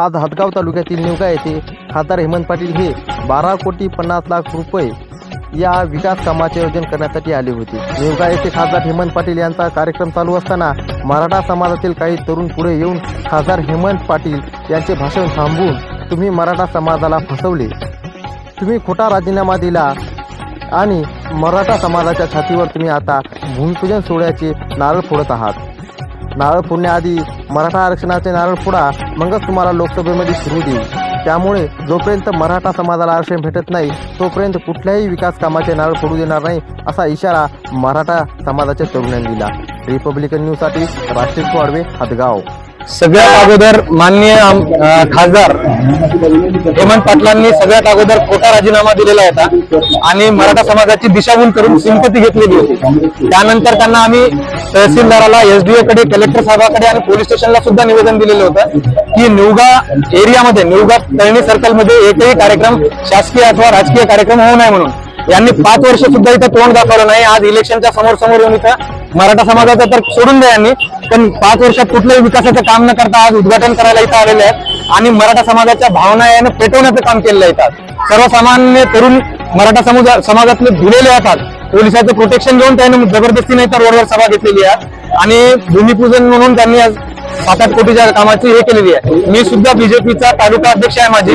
आज हदगाव तालुक्यातील निवगा येथे खासदार हेमंत पाटील हे बारा कोटी पन्नास लाख रुपये या विकास कामाचे आयोजन करण्यासाठी आले होते. निवगा येथे खासदार हेमंत पाटील यांचा कार्यक्रम चालू असताना मराठा समाजातील काही तरुण पुढे येऊन खासदार हेमंत पाटील यांचे भाषण थांबवून तुम्ही मराठा समाजाला फसवले. तुम्ही खोटा राजीनामा दिला आणि मराठा समाजाच्या छातीवर तुम्ही आता भूमिपूजन सोहळ्याचे नारळ फोडत आहात. नारळ फोडण्याआधी मराठा आरक्षणाचे नारळ फोडा मगच तुम्हाला लोकसभेमध्ये सुरू देऊ त्यामुळे जोपर्यंत मराठा समाजाला आरक्षण भेटत नाही तोपर्यंत कुठल्याही विकास कामाचे नारळ फोडू देणार नाही असा इशारा मराठा समाजाच्या तरुणांनी दिला. रिपब्लिकन न्यूजसाठी राष्ट्रीय वाडवे हदगाव. सगळ्यात अगोदर माननीय खासदार हेमंत पाटलांनी सगळ्यात अगोदर खोटा राजीनामा दिलेला होता आणि मराठा समाजाची दिशाभूल करून सिंपती घेतलेली होती. त्यानंतर त्यांना आम्ही तहसीलदाराला एसडीओ कडे कलेक्टर साहेबाकडे आणि पोलीस स्टेशनला सुद्धा निवेदन दिलेलं होतं की निवगा एरियामध्ये निवगा तळणी सर्कलमध्ये एकही कार्यक्रम शासकीय अथवा राजकीय कार्यक्रम होऊ नये म्हणून. यांनी पाच वर्ष सुद्धा इथं तोंड दाखवलं नाही. आज इलेक्शनच्या समोर समोर येऊन इथं मराठा समाजाचं तर सोडून द्या यांनी. पण पाच वर्षात कुठल्याही विकासाचं काम न करता आज उद्घाटन करायला इथं आलेले आहेत. आणि मराठा समाजाच्या भावना यानं पेटवण्याचं काम केलेलं आहे सर्वसामान्य तरुण मराठा समाजा समाजातले धुलेले आहेत पोलिसाचं प्रोटेक्शन घेऊन त्यांनी जबरदस्ती नाही तर रोडवर सभा घेतलेली आहे. आणि भूमिपूजन म्हणून त्यांनी आज सात आठ कोटीच्या कामाची हे केलेली आहे. मी सुद्धा बीजेपीचा तालुका अध्यक्ष आहे माझी.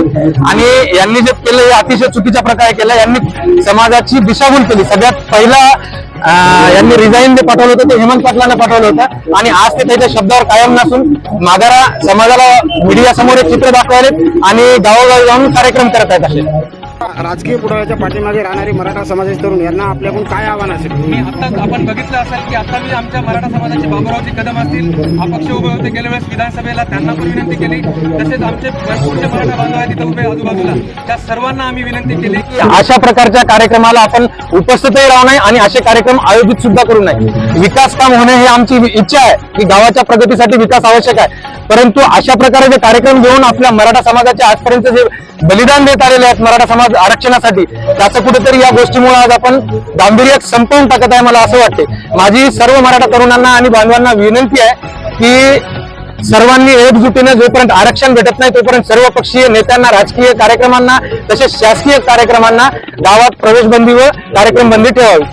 आणि यांनी जे केलं हे अतिशय चुकीच्या प्रकारे केलं. यांनी समाजाची दिशाभूल केली. सगळ्यात पहिला यांनी रिझाईन जे पाठवलं होतं ते हेमंत पाटलांना पाठवलं होतं. आणि आज ते त्याच्या शब्दावर कायम नसून माघारा समाजाला मीडिया समोर एक चित्र दाखवायले आणि गावोगावी जाऊन कार्यक्रम करत आहेत असे. राजकीय पुढाऱ्याच्या पाठीमागे राहणारे मराठा समाजाचे तरुण यांना आपल्याकडून काय आव्हान असेल? मी आत्ताच आपण बघितलं असेल की आता मी आमच्या मराठा समाजाचे बाबुरावजी कदम असतील अपक्ष उभे होते. गेल्या वेळेस विधानसभेला त्यांना पण विनंती केली. तसेच आमचे भरपूर जे मराठा बांधव आहेत तिथे उभे आजूबाजूला. त्या सर्वांना आम्ही विनंती केली की अशा प्रकारच्या कार्यक्रमाला आपण उपस्थितही राहू नये आणि असे कार्यक्रम आयोजित सुद्धा करू नये. विकास काम होणे ही आमची इच्छा आहे. की गावाच्या प्रगतीसाठी विकास आवश्यक आहे. परंतु अशा प्रकारे जे कार्यक्रम घेऊन आपल्या मराठा समाजाचे आजपर्यंत जे बलिदान देत आलेले आहेत मराठा समाज आरक्षणासाठी. त्याचं कुठेतरी या गोष्टीमुळे आज आपण गांभीर्य संपवून टाकत आहे मला असं वाटते माझी सर्व मराठा तरुणांना आणि बांधवांना विनंती आहे की सर्वांनी एकजुटीने जोपर्यंत आरक्षण भेटत नाही तोपर्यंत सर्व पक्षीय नेत्यांना राजकीय कार्यक्रमांना तसेच शासकीय कार्यक्रमांना गावात प्रवेशबंदी व कार्यक्रम बंदी ठेवावी.